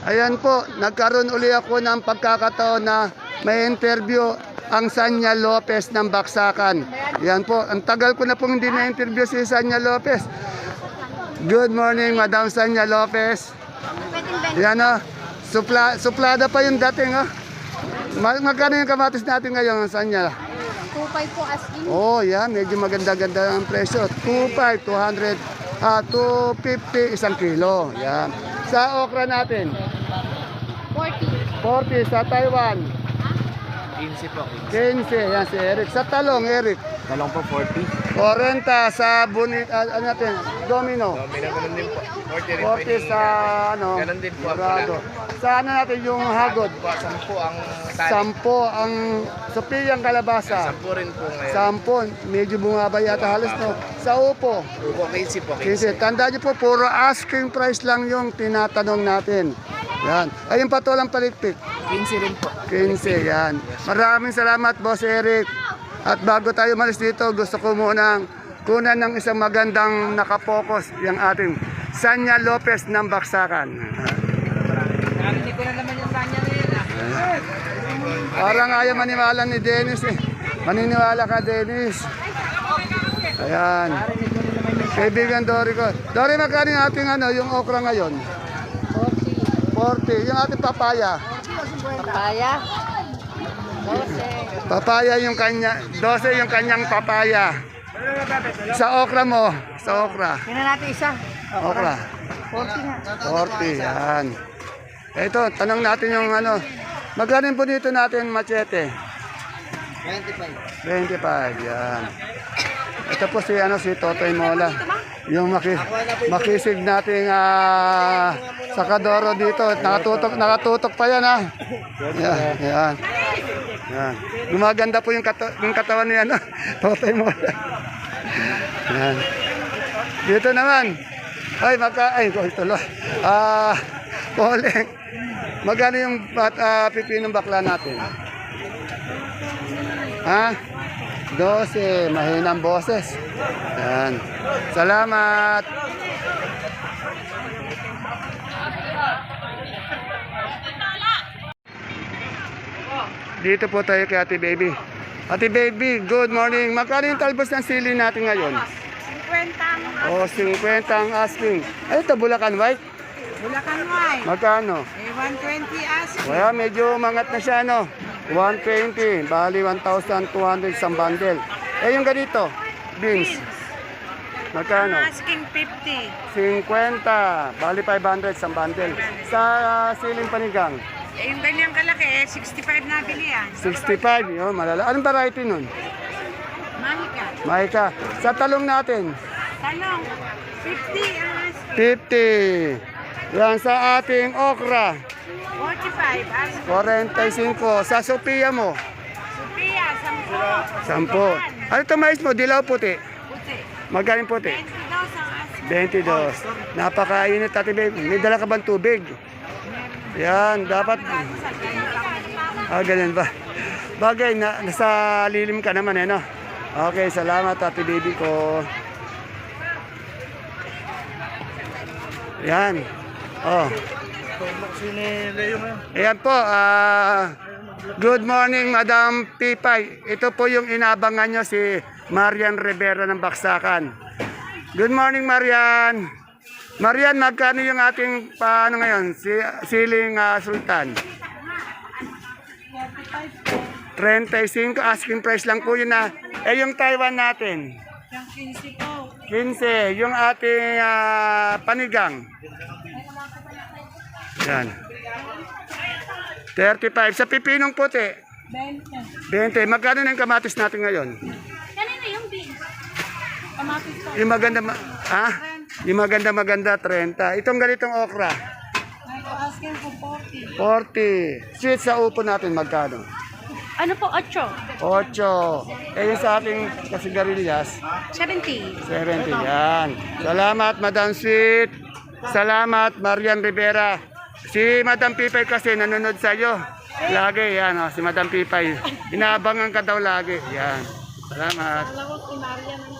Ayan po, nagkaroon uli ako ng pagkakataon na may interview ang Sanya Lopez ng Baksakan. Yan po, ang tagal ko na pong hindi na-interview si Sanya Lopez. Good morning, Madam Sanya Lopez. Yan o, supla, suplada pa yung dating o. Ma- magkano yung kamatis natin ngayon, Sanya? 2.5 po asking. Oh, yan. Medyo maganda-ganda ang presyo. 2.5, 200, ah, 250 isang kilo. Yan. Sa okra natin, 40. 40 sa Taiwan. 15 po. 15, yan si Eric. Sa talong, Eric. Talong po 40. 40 sa bunit, ah, ano natin, domino. Domino, ganun din po. 40 rin 40 sa, ano, Ganun din po dorado. Sa ano natin, yung hagod. po. 10 ang tali. Sampo ang Sophia kalabasa. 10 rin po ngayon. Sampo, medyo bumaba yata halos no. Sa upo, Upo 15 po. 15. Kasi tandaan niyo po, puro asking price lang yung tinatanong natin. Yan. Ayun pa to lang palitpik. 15 rin po. 15, yan. Maraming salamat, Boss Eric. At bago tayo malis dito, gusto ko munang kunan ng isang magandang nakapokus yung ating Sanya Lopez ng Baksakan. Hindi ko na naman yung kanya na yun ah. Parang ayaw maniwala ni Dennis eh. Maniniwala ka, Dennis. Ayan. Kaibigan Dory ko. Dory, magkano yung ating ano, yung okra ngayon? 40. Yung ating papaya. Papaya. 12. Papaya yung kanya, 12 yung kanyang papaya. Sa okra mo, sa okra. Tingnan natin isa. Okra. 40 nga. 40, yan. Ito, tanong natin yung ano, magkano po dito natin machete? 25. 25, yan. Ito po si ano si Totoy Mola. Yung maki, makisig nating ah, sakadoro dito. Nakatutok, nakatutok pa yan ha. Yan, yan. Yan. Gumaganda po yung, kato, yung katawan ni ano, Totoy Mola. Yan. Dito naman. Ay, magka, ay, ko ito lo. Ah, Poleng. Magkano yung bat, ah, pipinong bakla natin? Ha? 12. Mahinang boses. Yan. Salamat. Dito po tayo kay Ate Baby. Ate Baby, good morning. Magkano yung talbos ng sili natin ngayon? 50 ang O, 50 ang asking. Ay, ito, Bulacan White. Bulacan White. Magkano? Eh, 120 asking. Kaya medyo mangat na siya, no? 120, bali 1,200 isang bundle. Eh, yung ganito, beans. Magkano? Asking 50. 50, bali 500 isang bundle. Sa ah, siling panigang, Eh, yung ganyang kalaki, eh, 65 na bili yan. 65, yun, malala. Anong variety nun? Mahika. Maika. Sa talong natin, Talong. 50 ang asking. 50. Yan, sa ating okra, 45 asking. 45. Sa Sophia mo, Sophia, 10. 10. Ano ito mais mo? Dilaw puti. Puti. Magaling puti. 22 ang asking. 22. Napakainit ate babe. May dala ka bang tubig? Yan, dapat. Ah, ganun ba? Bagay, na, nasa lilim ka naman eh, no? Okay, salamat ate baby ko. Yan. Oh. Ayan po, ah, good morning Madam Pipay. Ito po yung inabangan nyo si Marian Rivera ng Baksakan. Good morning Marian. Marian, magkano yung ating paano ngayon? Si, siling ah, sultan? 35 asking price lang po yun na. Eh yung Taiwan natin? Yung 15 po. 15. Yung ating ah, panigang? Yan. 35. Sa pipinong puti? 20. 20. Magkano na yung kamatis natin ngayon? Kanina yung beans. Kamatis po. Yung maganda, ma- ha? Yung maganda maganda, 30. Itong ganitong okra, asking po 40. 40. Sweet sa upo natin, magkano? Ano po, 8? 8. Eh, yung sa ating kasigarilyas, 70. 70. Yan. Salamat, Madam Sweet. Salamat, Marian Rivera. Si Madam Pipay kasi nanonood sa iyo. Lagi, yan. Oh, si Madam Pipay. Inaabangan ka daw lagi. Yan. Salamat. Alam ko si Marian.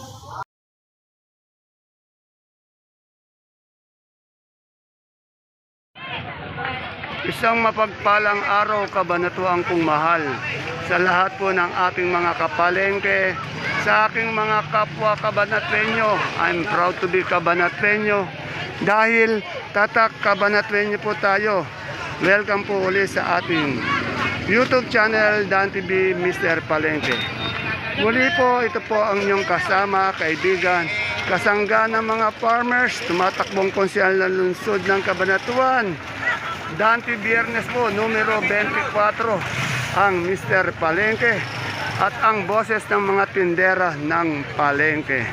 Isang mapagpalang araw kabanatuang kong mahal sa lahat po ng ating mga kapalengke, sa aking mga kapwa kabanatrenyo. I'm proud to be kabanatrenyo dahil tatak kabanatrenyo po tayo. Welcome po ulit sa ating YouTube channel Dan TV Mr. Palengke. Muli po, ito po ang inyong kasama, kaibigan, kasangga ng mga farmers, tumatakbong konsyal ng lungsod ng Kabanatuan. Dante Biernes po, numero 24, ang Mr. Palengke at ang boses ng mga tindera ng Palengke.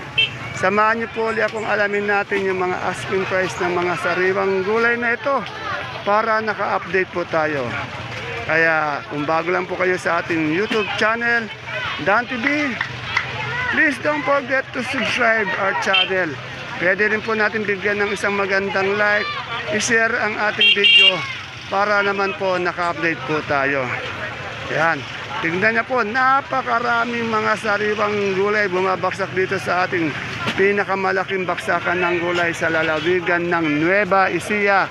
Samahan niyo po ulit akong alamin natin yung mga asking price ng mga sariwang gulay na ito para naka-update po tayo. Kaya kung bago lang po kayo sa ating YouTube channel, Dan TV, please don't forget to subscribe our channel. Pwede rin po natin bigyan ng isang magandang like, i-share ang ating video para naman po naka-update po tayo. Yan. Tingnan niya po, napakaraming mga sariwang gulay bumabaksak dito sa ating pinakamalaking baksakan ng gulay sa lalawigan ng Nueva Ecija,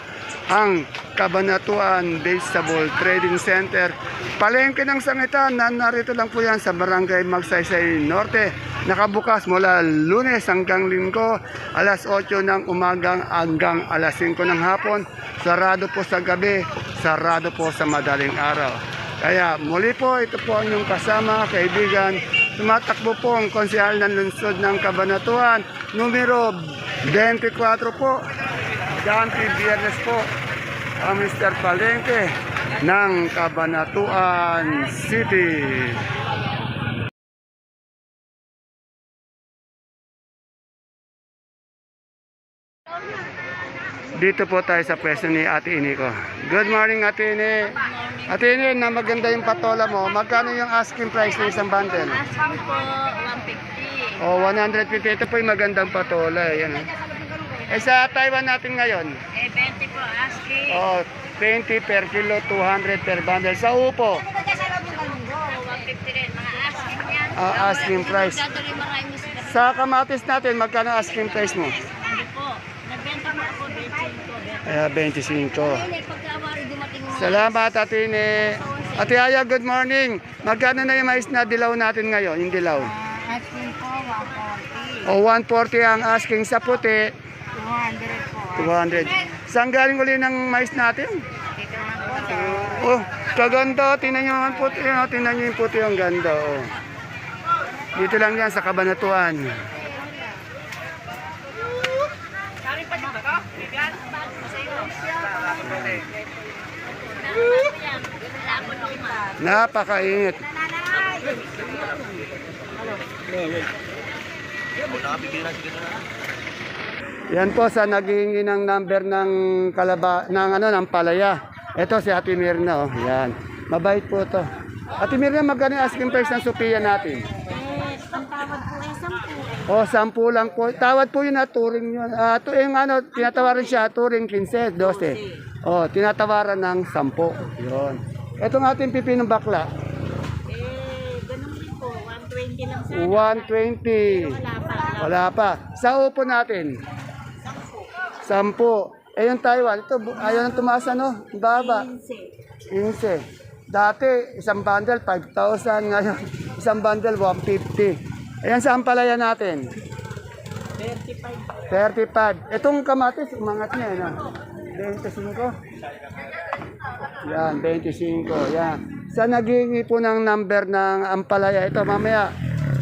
ang Kabanatuan Vegetable Trading Center. Palengke ng sangitan, na narito lang po yan sa Barangay Magsaysay Norte. Nakabukas mula lunes hanggang linggo, alas 8 ng umagang hanggang alas 5 ng hapon. Sarado po sa gabi, sarado po sa madaling araw. Kaya muli po, ito po ang inyong kasama, kaibigan. Tumatakbo po ang konsehal ng lungsod ng Kabanatuan, numero 24 po. Dante Biernes po, ang Mr. Palengke ng Kabanatuan City. Dito po tayo sa pwesto ni Ate Ini ko. Good morning Ate Ini. Ate Ini, na maganda yung patola mo. Magkano yung asking price ng isang bundle? Asking po, 150. O, 150. Ito po yung magandang patola. eh, Yan, eh. eh sa Taiwan natin ngayon, Eh, 20 po asking. o, 20 per kilo, 200 per bundle. Sa upo, Oh, 150 rin. Mga asking yan. Ah, asking price. Sa kamatis natin, magkano asking price mo? Hindi po. Nagbenta mo ako 25. Ayan, 25. Hindi, pagkawari dumating mo. Salamat, Ate Ine. Ate Aya, good morning. Magkano na yung mais na dilaw natin ngayon, yung dilaw? Asking po, 140. O, 140 ang asking sa puti, 200 po. 200. Saan galing uli ng mais natin? Dito na po sa... Oh, kaganda. Tingnan nyo ang puti. Oh, tingnan nyo yung puti. Ang ganda. Oh. Dito lang yan sa Kabanatuan. Napakainit. Yan po sa naghihingi ng number ng kalaba ng ano ng palaya. Ito si Ate Mirna oh. Yan. Mabait po to. Ate Mirna, magkano asking price ng Sophia natin? Eh, ang tawag po ay 10. Oh, sampu lang po. Tawad po yun na touring yun. Ah, to, yung ano, tinatawaran siya, touring 15, 12. Oh, tinatawaran ng 10. Yun. Ito ng ating pipinong bakla. Eh, ganun din po. 120 lang sana. 120. Wala pa. Wala pa. Sa upo natin? Sampu. Eh yung Taiwan, ito, bu- ayaw nang tumaas ano? Ang Baba. 15. Dati, isang bundle, 5,000. Ngayon, isang bundle, 150. Ayan sa ampalaya natin? 35. 35. Itong kamatis, umangat niya, ano? 25. Yan, 25. Yan. Sa naghingi po ng number ng ampalaya, ito mamaya,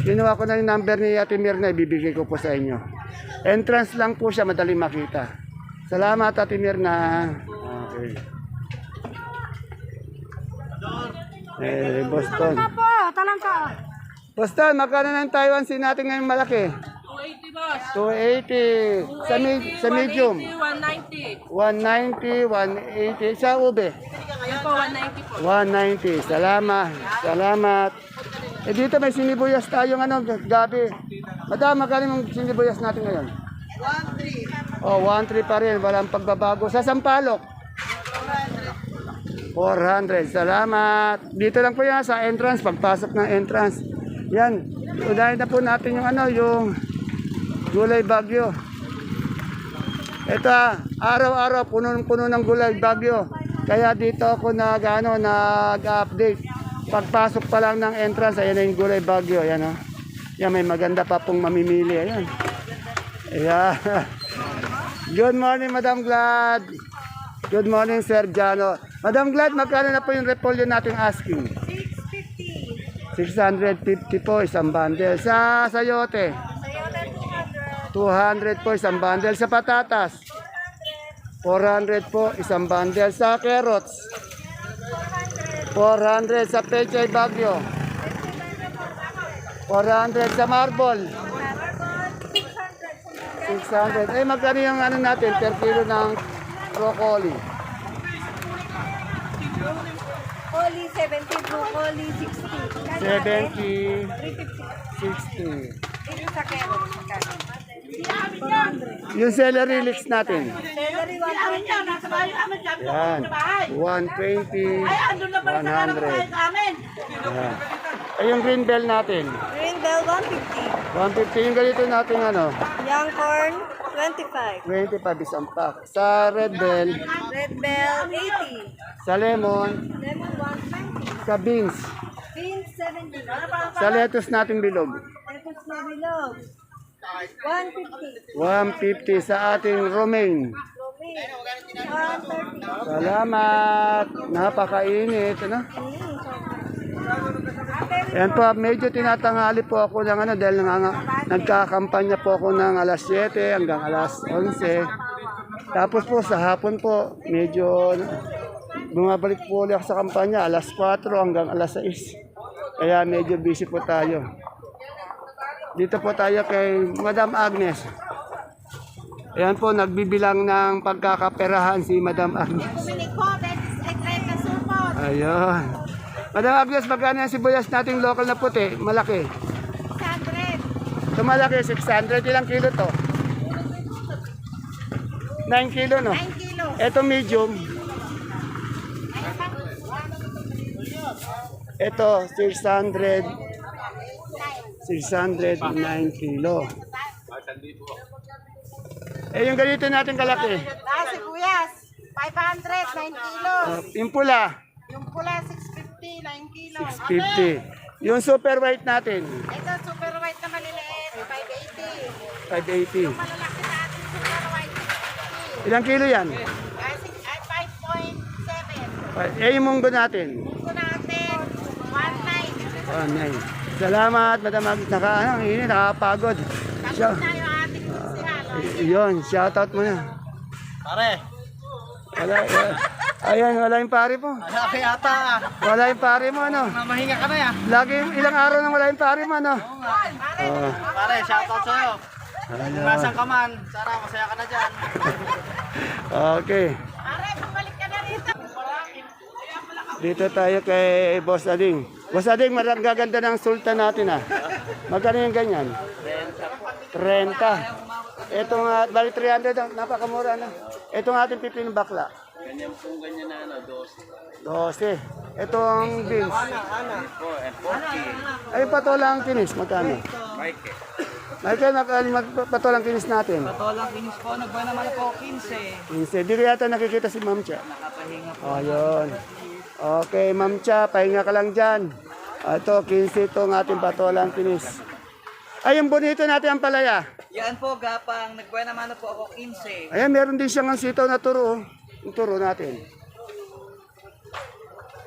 kinuha ko na yung number ni Ate Mirna, ibibigay ko po sa inyo. Entrance lang po siya, madaling makita. Salamat, Ate Mirna. Okay. Eh, Boston. Po, talangka. Boston, magkano ng Taiwan sin natin ngayon malaki? 280 boss. 280. Sa, med- sa medium? 190. 190, 180. Sa ube? Yan po, 190 po. 190. Salamat. Salamat. Eh dito may sinibuyas tayong ano, gabi. Madam, magkano yung sinibuyas natin ngayon? 1.3. Oh, 1.3 pa rin. Walang pagbabago. Sa Sampalok? 400. Salamat. Dito lang po yan sa entrance. Pagpasok ng entrance. Yan. Unahin na po natin yung ano, yung gulay bagyo. Ito araw-araw puno-puno ng gulay bagyo. Kaya dito ako nag, ano, nag-update. Pagpasok pa lang ng entrance, ayan na yung gulay bagyo. Ayan, oh. Yan, may maganda pa pong mamimili. Ayan. Ayan. Good morning, Madam Glad. Good morning, Sir Jano. Madam Glad, magkano na po yung repolyo nating asking? 650. 650 po isang bundle. Sa sayote, 200. 200 po isang bundle. Sa patatas, 400 po isang bundle. Sa carrots, 400 sa pechay bagyo. 400 sa marble. 600. Eh, magkano yung ano natin, per kilo ng broccoli? Oli 70, broccoli 60. 70, 350. 60. Dito sa carrots. magkano? Yung celery leeks natin. Celery 120. Yan. 120, 100. Yan. Eh, yung green bell natin. Green bell 150. 150 yung ganito natin ano. Young corn 25. 25 isang pack. Sa red bell, Red bell 80. sa lemon, Lemon 120. sa beans, Beans 70. sa lettuce natin bilog. Tapos na bilog. 150. 150 sa ating romaine. Romaine. 130. Salamat. Napakainit. Ano? Yan po, medyo tinatanghali po ako ng ano dahil nang, nagkakampanya po ako ng alas 7 hanggang alas 11. Tapos po sa hapon po, medyo bumabalik po ulit ako sa kampanya alas 4 hanggang alas 6. Kaya medyo busy po tayo. Dito po tayo kay Madam Agnes. Ayan po, nagbibilang ng pagkakaperahan si Madam Agnes. Bumili ko, beses ay 30 supot. Ayun. Madam Agnes, magkano yung sibuyas nating local na puti? Malaki. 600. Ito malaki, 600. Ilang kilo to? 9 kilo, no? 9 kilos. Ito medium. Ito, 600. 609 kilo. Eh, yung ganito natin kalaki. Ah, sibuyas. 500, 9 kilos. Uh, yung pula, Yung pula, 650, 9 kilos. 50. Yung super white natin, Ito, super white na maliliit, 580. 580. Malalaki na ating super white, 650. Ilang kilo yan? Ah, six- ay, 5.7. Eh, yung munggo natin. Ito natin, 1.9. Oh, nice. Salamat, Madam Agnes. Naka, ano, ang init, nakakapagod. Tapos Siya, y- yun, shoutout mo na. Pare, Wala, wala. Ayan, wala yung pare mo. malaki ata. Wala yung pare mo, ano. Mamahinga ka na ya. Lagi, ilang araw nang wala yung pare mo, ano. Oh, Pare, shoutout sa'yo. ayun. Nasaan ka man, sana masaya ka na dyan. Okay. Pare, bumalik ka na rito. Dito tayo kay Boss Ading. Boss Ading, marang gaganda ng sultan natin, ah. Magkano yung ganyan? 30. Ito nga, bali 300, ah, napakamura na. Ito nga ating pipin bakla. Ganyan pong ganyan na ano, 12. 12. Ito ang beans. Ana, ana. Po, 40. Ay, patolang kinis, magkano? Mike. Michael, mag, mag, patolang kinis natin. Patolang kinis po, nagbuhay naman po 15. 15. Di yata nakikita si Ma'am Cha. Nakapahinga po. O, yun. Okay, Ma'am Cha, pahinga ka lang dyan. Ah, Ito, 15 itong ating patolang kinis. Ay, yung bonito natin ang palaya. Yan po, gapang. Nagbuhay naman po ako 15. Ayan, meron din siyang ang sitaw na turo. oh. Yung turo natin.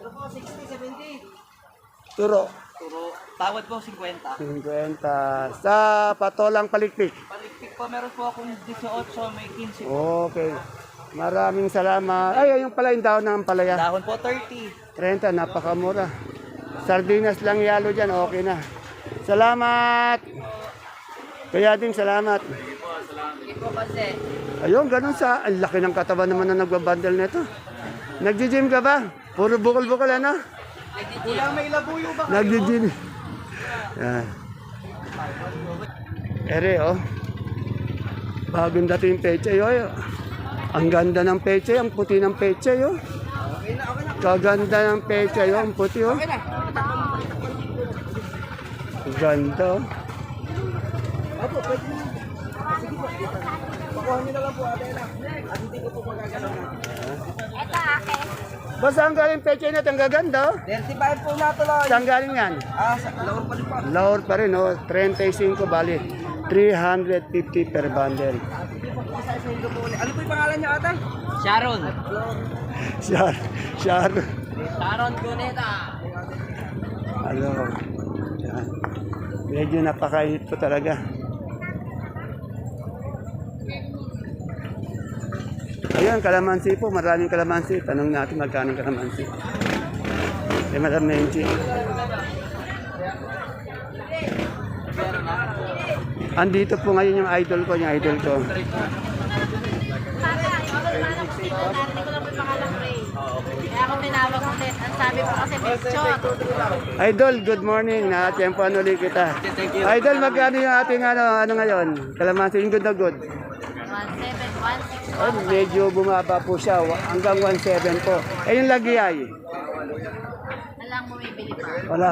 Ito po, 60, 70. Turo. Turo. Tawad po, 50. 50. Sa patolang palikpik. Palikpik po, meron po akong 18, may 15 po. Okay. Maraming salamat. Ay, yung pala yung daon ng palaya. Dahon po, 30. 30, napakamura. Sardinas lang yalo dyan, okay na. Salamat! Kaya din, salamat. Ayun, ganun sa, ang laki ng katawan naman na nagbabandel nito. Nagji-gym ka ba? Puro bukol-bukol, ano? Kulang may labuyo ba? Nagji-gym. Yan. Ere, oh. Bagong dating peche, oh. Ang ganda ng peche, ang puti ng peche, oh. Kaganda ng peche, oh. Ang puti, oh. Ganda, oh. Ito akin. Basta ang galing peche na, ang gaganda. oh. 35 po na tuloy. Saan galing yan? Ah, sa lower pa rin po. Lower pa rin, oh. 35 bali. 350 per bundle. Ano po yung pangalan niyo ate? Sharon. Shar, shar. Sharon Cuneta. Ano? Yan. Medyo napakainit po talaga. Ayun, kalamansi po. Maraming kalamansi. Tanong natin magkano kalamansi. Eh, Madam Menchi. Andito po ngayon yung idol ko, yung idol ko. Tata, yung ano, narinig ko lang po yung pangalang Ray. Kaya ako tinawag ulit. Ang sabi ko kasi picture. Idol, good morning. Nakatiyempoan ulit kita. Idol, magkano yung ating ano, ano ngayon? Kalamansi, yung good na good. 1716 Oh, medyo bumaba po siya. Hanggang 1.7 po. Eh, yung lagiyay. Alang bumibili pa. Wala.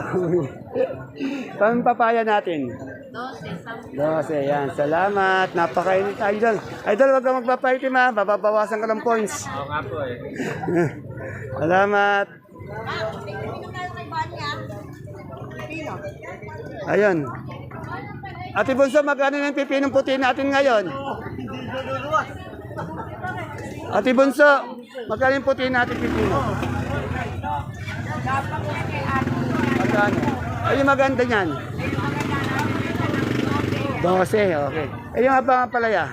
Pang papaya natin. 12, 10. 12, yan. Salamat. Napakainit, Idol. Idol, wag ka magpapaitim ha. Bababawasan ka ng points. Oo nga po eh. Salamat. Ayun. Ate Bunso, magkano yung pipinong puti natin ngayon? Ate Bunso, magkano yung puti natin pipino? Magkano? Ay, yung maganda niyan. 12, okay. Eh, yung abang palaya?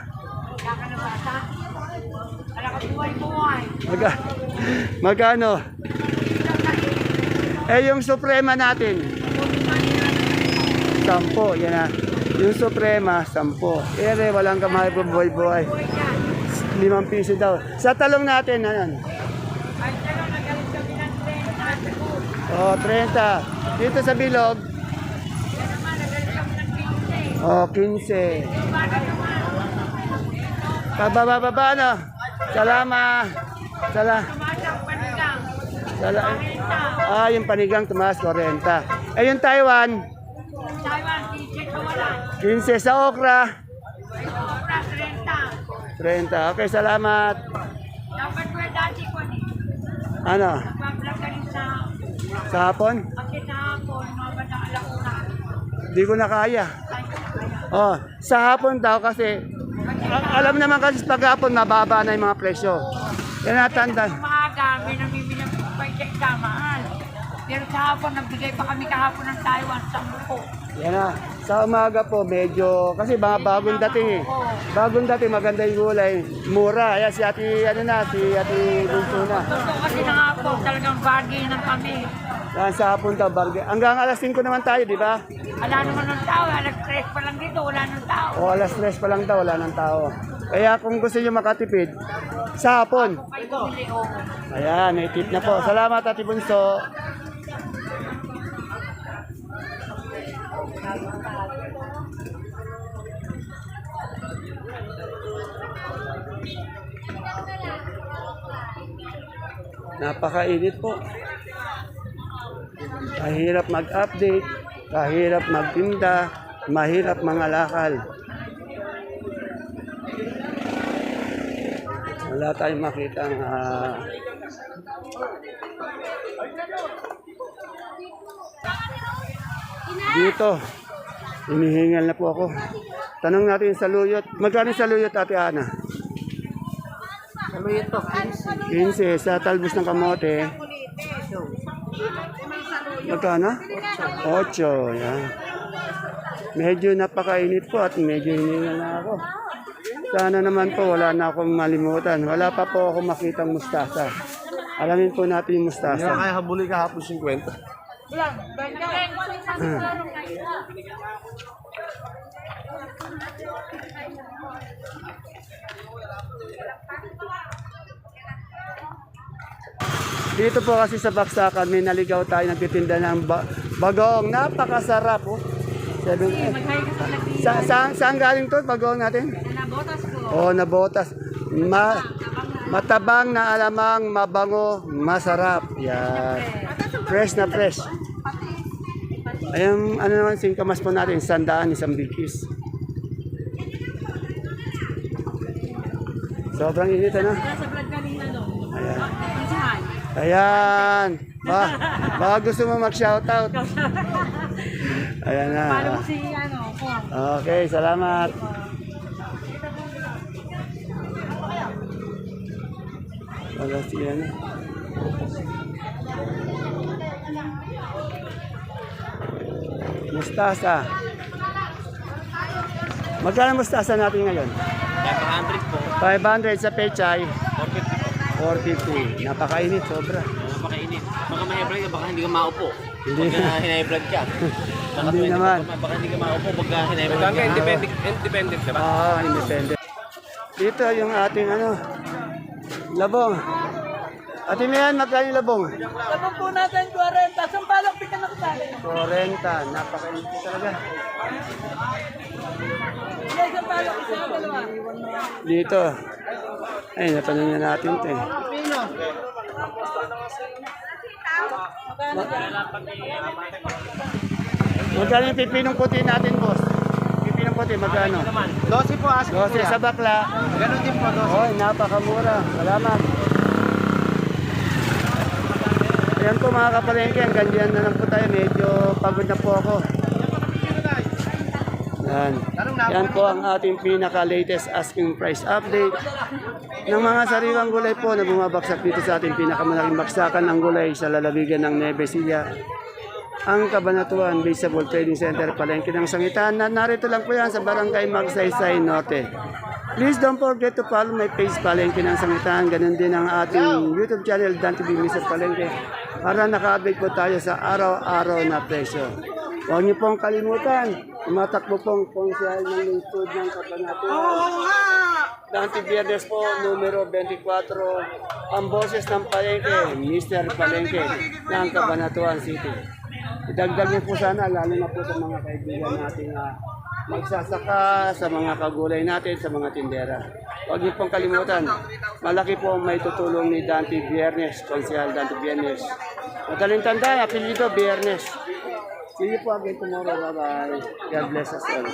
Magka, magkano? Eh, yung suprema natin? Sampo, yan na. Yung suprema, sampo. Eh, re, walang kamahal po buhay-buhay. Limang piso daw. Sa talong natin, ano? Oh, 30. Dito sa bilog? Oh, 15. Pababa-baba, ano? Salamat. Sala. Sala. Ah, yung panigang tumaas, 40. Eh, yung Taiwan? 15 sa okra. 30. Okay, salamat. Dapat ko dati ko ni. Ano? Pag-vlog ka rin sa Sa hapon? akin na ako, no, ba na alam ko na. Kaya. Oh, sa hapon daw kasi alam naman kasi pag hapon mababa na yung mga presyo. Yan natanda. Umaga, may namimili ng pagkain kamaan. Pero sa hapon, nagbigay pa kami kahapon ng Taiwan, 10. Yan na. Sa umaga po medyo kasi mga bagong dating eh. Bagong dating maganda yung gulay. Mura. Ayan si Ate ano na, si Ate Bunso na. Gusto kasi ng hapon, talagang bargain ng kami. Yan sa hapon daw bargain. Hanggang alas 5 naman tayo, di ba? Wala naman ng tao, alas 3 pa lang dito, wala ng tao. O alas 3 pa lang daw, wala ng tao. Kaya kung gusto niyo makatipid, sa hapon. Ako. Ayan, may tip na po. Salamat, Ate Bunso. Napakainit po. Kahirap mag-update, kahirap magtinda, mahirap mga lakal. Wala tayong makita uh, dito. Hinihingal na po ako. Tanong natin sa luyot. Magkano sa luyot, Ate Ana? Ano yun to? 15 sa talbos ng kamote. Magkano? 8. Yan. Medyo napakainit po at medyo hiningal na ako. Sana naman po wala na akong malimutan. Wala pa po ako makitang mustasa. Alamin po natin yung mustasa. Kaya habulin ka hapon 50. Dito po kasi sa Baksakan, may naligaw tayo nagtitinda ng ba- bagong. Napakasarap po. Seven, sa, sa, saan galing to bagong natin? Nabotas ko. Oh, nabotas. Ma, matabang na alamang mabango, masarap. Yan. Fresh na fresh. Ayun, ano naman, singkamas po natin, sandaan, isang bigkis. Sobrang init, ano? Ayan. Ayan. Ba, baka gusto mo mag-shoutout. Ayan na. Mo si ano? Okay, salamat. Wala si ano. Mustasa. Magkano mustasa natin ngayon? 500 po. 500 sa pechay, 450. 450 Napakainit, sobra. Makainit. Baka may vlog ka, baka hindi ka maupo. Hindi. Pagka hinay-vlog ka. Baka Hindi 20 naman. Baka hindi ka maupo pagka hinay-vlog ka. independent, independent ka Ah, independent. Dito yung ating ano, labong. Ate Mian, magkano yung labong? Tapos po natin 40. Sampalok, pika na kasali. 40. Napakainit talaga. Hindi, sampalok, isa dalawa. Dito. Ay, natanong na natin ito eh. Magkano yung pipinong puti natin, boss? Puti, magkano? 12 po asking 12 sa bakla. Ganun din po, 12. Oy, napakamura. Salamat. Ayan po mga kapalengke, diyan na lang po tayo. Medyo pagod na po ako. Yan. Yan po ang ating pinaka-latest asking price update ng mga sariwang gulay po na bumabaksak dito sa ating pinakamalaking baksakan ng gulay sa lalawigan ng Nevesia. Ang Kabanatuan Visible Trading Center, Palengke ng Sangitan. Na narito lang po yan sa Barangay Magsaysay Norte. Please don't forget to follow my page Palengke ng Sangitan. Ganun din ang ating YouTube channel, Dan TV Mr. Palengke. Para naka-update po tayo sa araw-araw na presyo. Huwag niyo pong kalimutan, tumatakbo pong konsyal ng lingkod ng Kabanatuan. Dante Viernes po, numero 24, ang boses ng Palengke, Mr. Palengke ng Cabanatuan City. Idagdag niyo po sana, lalo na po sa mga kaibigan natin na magsasaka, sa mga kagulay natin, sa mga tindera. Huwag niyo pong kalimutan, malaki po ang may tutulong ni Dante Viernes, Konsyal Dante Viernes. Madaling tanda, apelido Viernes. See you po again tomorrow. Bye-bye. God bless us all.